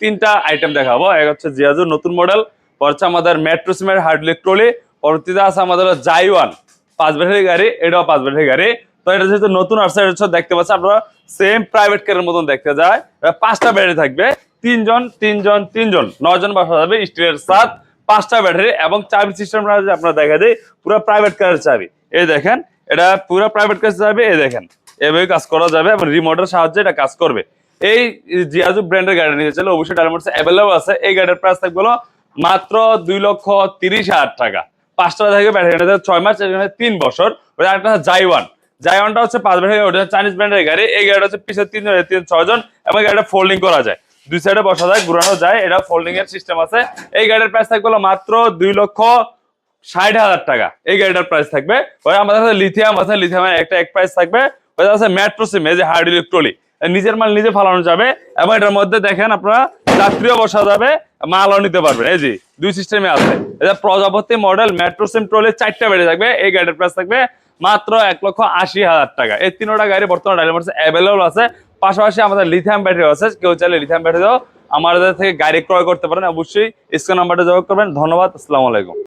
তিনটা আইটেম দেখাবো। এক হচ্ছে জিয়াজুর নতুন মডেল হচ্ছে আমাদের মেট্রো সিমের হার্ডলিক ট্রলি পরবর্তীতে আছে আমাদের জাইওয়ান পাঁচ ব্যাটারি গাড়ি, এটাও পাঁচ ব্যাটারি গাড়ি। তো এটা যেহেতু নতুন আসছে দেখতে পাচ্ছেন আপনারা সেম প্রাইভেট কারের মতন দেখতে যায়। পাঁচটা ব্যাটারি থাকবে, তিনজন তিনজন তিনজন নজন বাসা যাবে স্টিলের সাত পাঁচটা ব্যাটারি এবং চাবি সিস্টেম আপনারা দেখা যায় পুরো প্রাইভেট কারের চাবি। এই দেখেন, এটা পুরো প্রাইভেট কার চাবি, এই দেখেন, এভাবে কাজ করা যাবে এবং রিমোটের সাহায্যে এটা কাজ করবে। এই জিয়াজু ব্র্যান্ডের গাড়ি নিতে চাইলে অবশ্যই ডায়মন্ডস অ্যাভেলেবল আছে। এই গাড়ির প্রাইস থাকবে মাত্র দুই লক্ষ তিরিশ হাজার টাকা। পাঁচটা থাকবে ব্যাটারি ছয় মাস তিন বছর। জাইওয়ান জাইওয়ানটা হচ্ছে পাঁচ ব্যাটারি ওটা চাইনিজ ব্র্যান্ডের গাড়ি। এই গাড়িটা হচ্ছে পিছনে তিন তিন ছয়জন এবং গাড়িটা ফোল্ডিং করা যায়। দুই সাইডে বসা যায়, ঘুরানো যায়, এটা ফোল্ডিং এর সিস্টেম আছে। এই গাড়ির প্রাইস থাকবে মাত্র দুই লক্ষ ষাট হাজার টাকা। এই গাড়িটার প্রাইস থাকবে। ওই আমাদের কাছে লিথিয়াম আছে লিথিয়ামের একটা এক প্রাইস থাকবে। ওইটা আছে মেট্রো এই যে হার্ড ইলেকট্রলি নিজের মাল নিজে ফালানো যাবে এবং এটার মধ্যে দেখেন আপনারা যাত্রীও বসা যাবে, মালও নিতে পারবেন এই যে, দুই সিস্টেমে আছে। এটা প্রজাপতি মডেল মেট্রো সিম ট্রলি চারটা বেড়ে থাকবে, এই গাড়ির প্রাইস থাকবে মাত্র এক লক্ষ আশি হাজার টাকা। এই তিনটা গাড়ি বর্তমানে ডাইলামার্স অ্যাভেলেবল আছে। পাশাপাশি আমাদের লিথিয়াম ব্যাটারি আছে। কেউ চাইলে লিথিয়াম ব্যাটারিও আমাদের থেকে গাড়ি ক্রয় করতে পারেন। অবশ্যই স্ক্রিন নাম্বারটা যোগাযোগ করবেন। ধন্যবাদ। আসসালামু আলাইকুম।